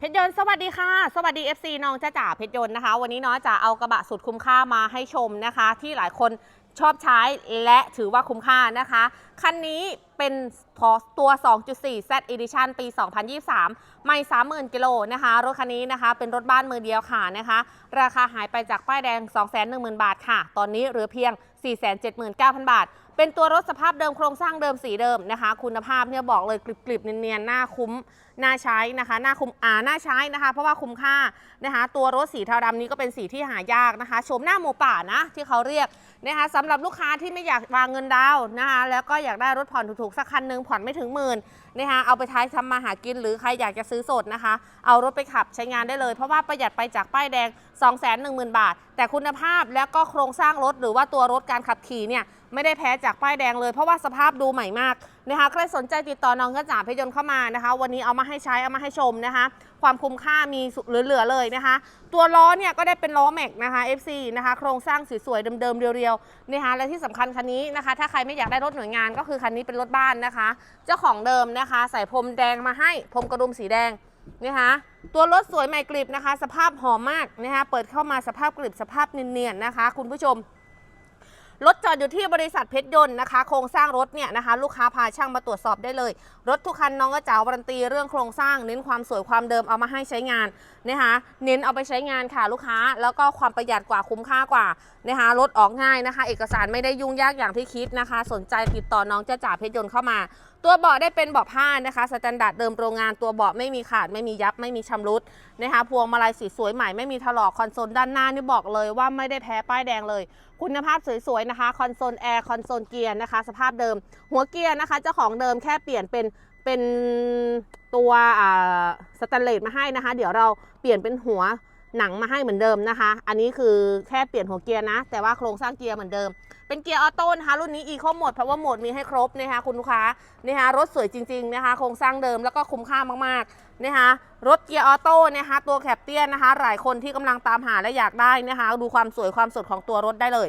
เพชรยนต์สวัสดีค่ะ สวัสดี FC น้องจ้าจ๋าเพชรยนต์นะคะ วันนี้เนาะจะเอากระบะสุดคุ้มค่ามาให้ชมนะคะ ที่หลายคนชอบใช้และถือว่าคุ้มค่านะคะ คันนี้ เป็นพอตัว 2.4 Z Edition ปี 2023 ไม่ 30,000 กิโลนะคะ รถคันนี้นะคะเป็นรถบ้านมือเดียวค่ะนะคะ ราคาหายไปจากป้ายแดง 210,000 บาทค่ะ ตอนนี้เหลือเพียง 479,000 บาท เป็นตัวรถสภาพเดิมโครงสร้างเดิมสีเดิมนะคะ คุณภาพเนี่ยบอกเลยกริบๆ เนียนๆ หน้าคุ้มน่าใช้นะคะน่าคุ้มอ่าน่าใช้นะคะ เพราะว่าคุ้มค่านะคะ ตัวรถสีเทาดำนี้ก็เป็นสีที่หายากนะคะโฉมหน้าหมูป่านะที่เขาเรียกนะคะสำหรับลูกค้าที่ไม่อยากวางเงินดาวนะคะแล้วก็อยากได้รถผ่อนถูกกสักคันหนึ่งผ่อนไม่ถึงหมื่นนะคะเอาไปใช้ทำมาหากินหรือใครอยากจะซื้อสดนะคะ เอารถไปขับใช้งานได้เลย เพราะว่าประหยัดไปจากป้ายแดง 2 1 0 0 0 0 บาท แต่คุณภาพแล้วก็โครงสร้างรถหรือว่าตัวรถการขับขี่เนี่ยไม่ได้แพ้จากป้ายแดงเลย เพราะว่าสภาพดูใหม่มาก นะคะใครสนใจติดต่อน้องกระจ่าเพชรยนต์เข้ามานะคะ วันนี้เอามาให้ใช้เอามาให้ชมนะคะ ความคุ้มค่ามีสุเหลือๆเลยนะคะ ตัวล้อเนี่ยก็ได้เป็นล้อแม็กนะคะ FC นะคะ โครงสร้างสวยๆเดิมๆเรียวๆนะคะและที่สำคัญคันนี้นะคะ ถ้าใครไม่อยากได้รถหน่วยงานก็คือคันนี้เป็นรถบ้านนะคะ เจ้าของเดิมนะคะ ใส่พรมแดงมาให้พรมกระดุมสีแดงนะคะตัวรถสวยใหม่กริบนะคะ สภาพหอมมากนะคะเปิดเข้ามาสภาพกริบสภาพเนียนๆนะคะ คุณผู้ชม รถจอดอยู่ที่บริษัทเพชรยนต์นะคะ โครงสร้างรถเนี่ยนะคะ ลูกค้าพาช่างมาตรวจสอบได้เลย รถทุกคันน้องก็จ๋าวารันตีเรื่องโครงสร้าง เน้นความสวยความเดิมเอามาให้ใช้งานนะคะเน้นเอาไปใช้งานค่ะลูกค้า แล้วก็ความประหยัดกว่าคุ้มค่ากว่านะคะรถออกง่ายนะคะ เอกสารไม่ได้ยุ่งยากอย่างที่คิดนะคะ สนใจติดต่อน้องจ้าจ๋าเพชรยนต์เข้ามา ตัวเบาะได้เป็นเบาะผ้านะคะสแตนดาร์ดเดิมโรงงานตัวเบาะไม่มีขาดไม่มียับไม่มีชำรุดนะคะพวงมาลัยสีสวยใหม่ไม่มีถลอกคอนโซลด้านหน้านี่บอกเลยว่าไม่ได้แพ้ป้ายแดงเลย คุณภาพสวยๆนะคะคอนโซลแอร์คอนโซลเกียร์นะคะ สภาพเดิม หัวเกียร์นะคะเจ้าของเดิมแค่เปลี่ยนเป็นเป็นตัวอ่าสแตนเลสมาให้นะคะ เดี๋ยวเราเปลี่ยนเป็นหัวหนังมาให้เหมือนเดิมนะคะ อันนี้คือแค่เปลี่ยนหัวเกียร์นะ แต่ว่าโครงสร้างเกียร์เหมือนเดิม เป็นเกียร์ออโต้นะคะรุ่นนี้อีโคโหมดเพราะว่าโหมดมีให้ครบนะคะคุณลูกค้านะคะรถสวยจริงๆนะคะโครงสร้างเดิมแล้วก็คุ้มค่ามากๆนะคะรถเกียร์ออโต้นะคะตัวแคปเตี้ยนนะคะ หลายคนที่กำลังตามหาและอยากได้นะคะ ดูความสวยความสดของตัวรถได้เลย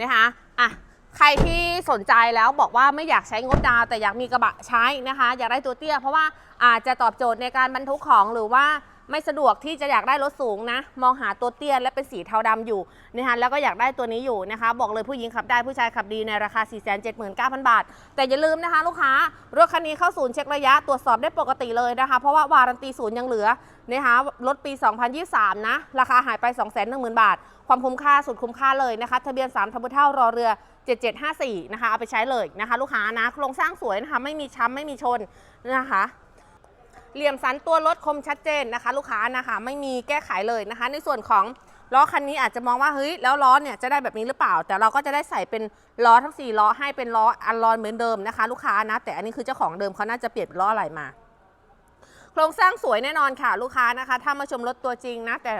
นะคะอะใครที่สนใจแล้วบอกว่าไม่อยากใช้งบดาวแต่อยากมีกระบะใช้นะคะ อยากได้ตัวเตี้ย เพราะว่าอาจจะตอบโจทย์ในการบรรทุกของหรือว่า ไม่สะดวกที่จะอยากได้รถสูงนะ มองหาตัวเตี้ยและเป็นสีเทาดำอยู่นะคะแล้วก็อยากได้ตัวนี้อยู่นะคะ บอกเลยผู้หญิงขับได้ผู้ชายขับดีในราคา 479,000 บาท แต่อย่าลืมนะคะ ลูกค้ารถคันนี้เข้าศูนย์เช็คระยะตรวจสอบได้ปกติเลยนะคะ เพราะว่าวารันตีศูนย์ยังเหลือนะคะรถปี 2023 นะ ราคาหายไป 210,000 บาท ความคุ้มค่าสุดคุ้มค่าเลยนะคะ ทะเบียน3ทบเท่ารอเรือ 7754 นะคะเอาไปใช้เลยนะคะ ลูกค้านะโครงสร้างสวยนะคะไม่มีช้ำไม่มีชนนะคะ เหลี่ยมสันตัวรถคมชัดเจนนะคะ ลูกค้านะคะไม่มีแก้ไขเลยนะคะ ในส่วนของล้อคันนี้อาจจะมองว่าเฮ้ยแล้วล้อเนี่ยจะได้แบบนี้หรือเปล่า แต่เราก็จะได้ใส่เป็นล้อทั้ง 4 ล้อให้เป็นล้ออันลอนเหมือนเดิมนะคะ ลูกค้านะ แต่อันนี้คือเจ้าของเดิมเขาน่าจะเปลี่ยนเป็นล้ออะไรมา โครงสร้างสวยแน่นอนค่ะ ลูกค้านะคะ ถ้ามาชมรถตัวจริงนะแต่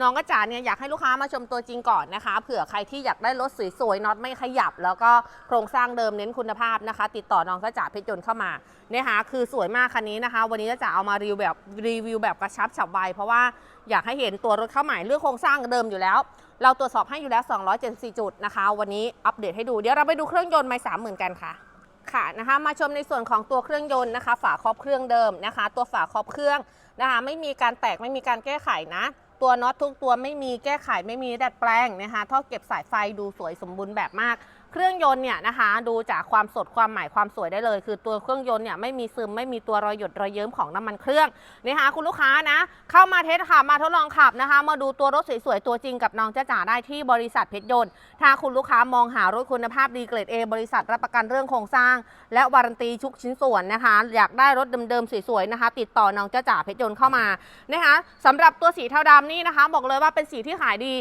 น้องกระจ๋าเนี่ยอยากให้ลูกค้ามาชมตัวจริงก่อนนะคะเผื่อใครที่อยากได้รถสวยๆน็อตไม่ขยับ แล้วก็โครงสร้างเดิมเน้นคุณภาพนะคะ ติดต่อน้องกระจ๋าเพชรยนต์เข้ามาเนะคะคือสวยมากคันนี้นะคะ วันนี้กระจ๋าเอามารีวิวแบบรีวิวแบบกระชับฉับไวเพราะว่าอยากให้เห็นตัวรถเข้าใหม่เรื่องโครงสร้างเดิมอยู่แล้ว เราตรวจสอบให้อยู่แล้ว 274 จุดนะคะ วันนี้อัปเดตให้ดูเดี๋ยวเราไปดูเครื่องยนต์ไม่สามหมื่นกันค่ะค่ะนะคะมาชมในส่วนของตัวเครื่องยนต์นะคะ ฝาครอบเครื่องเดิมนะคะ ตัวฝาครอบเครื่องนะคะ ไม่มีการแตกไม่มีการแก้ไขนะ ตัวน็อตทุกตัวไม่มีแก้ไขไม่มีดัดแปลงนะคะท่อเก็บสายไฟดูสวยสมบูรณ์แบบมาก เครื่องยนต์เนี่ยนะคะ ดูจากความสดความใหม่ความสวยได้เลย คือตัวเครื่องยนต์เนี่ยไม่มีซึมไม่มีตัวรอยหยดรอยเยิ้มของน้ำมันเครื่องนะคะคุณลูกค้านะ เข้ามาเทสค่ะมาทดลองขับนะคะ มาดูตัวรถสวยๆตัวจริงกับน้องจ้าจ๋าได้ที่บริษัทเพชรยนต์ ถ้าคุณลูกค้ามองหารถคุณภาพดีเกรด A บริษัทรับประกันเรื่องโครงสร้าง และวารันตีทุกชิ้นส่วนนะคะ อยากได้รถเดิมๆสวยๆนะคะ ติดต่อน้องจ้าจ๋าเพชรยนต์เข้ามานะคะสำหรับตัวสีเทาดำนี่นะคะ บอกเลยว่าเป็นสีที่ขายดี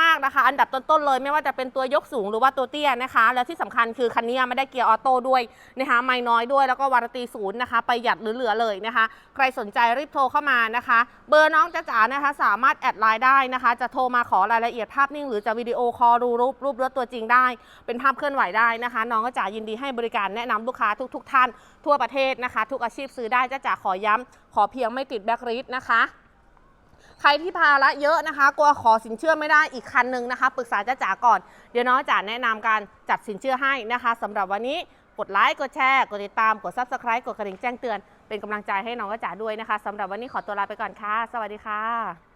มากๆนะคะ อันดับต้นๆเลย ไม่ว่าจะเป็นตัวยกสูงหรือว่าตัวเตี้ยนะคะแล้วที่สำคัญคือคันนี้ไม่ได้เกียร์ออโต้ด้วยนะคะไม่น้อยด้วยแล้วก็วารตีศูนย์นะคะประหยัดเหลือๆเลยนะคะ ใครสนใจรีบโทรเข้ามานะคะ เบอร์น้องจ้าจ๋านะคะ สามารถแอดไลน์ได้นะคะ จะโทรมาขอรายละเอียดภาพนิ่ง หรือจะวิดีโอคอลดูรูปรูปรถตัวจริงได้ เป็นภาพเคลื่อนไหวได้นะคะ น้องก็จ๋ายินดีให้บริการแนะนำลูกค้าทุกๆท่านทั่วประเทศนะคะ ทุกอาชีพซื้อได้จ้าจ๋าขอย้ำขอเพียงไม่ติดแบล็คลิสต์นะคะ ใครที่ภาระเยอะนะคะกลัวขอสินเชื่อไม่ได้อีกคันหนึ่งนะคะ ปรึกษาจ้าจ๋าก่อน เดี๋ยวน้องจ๋าแนะนำการจัดสินเชื่อให้นะคะสำหรับวันนี้กดไลค์กดแชร์กดติดตามกด subscribe กดกระดิ่งแจ้งเตือนเป็นกำลังใจให้น้องจ้าจ๋าด้วยนะคะสำหรับวันนี้ขอตัวลาไปก่อนค่ะ สวัสดีค่ะ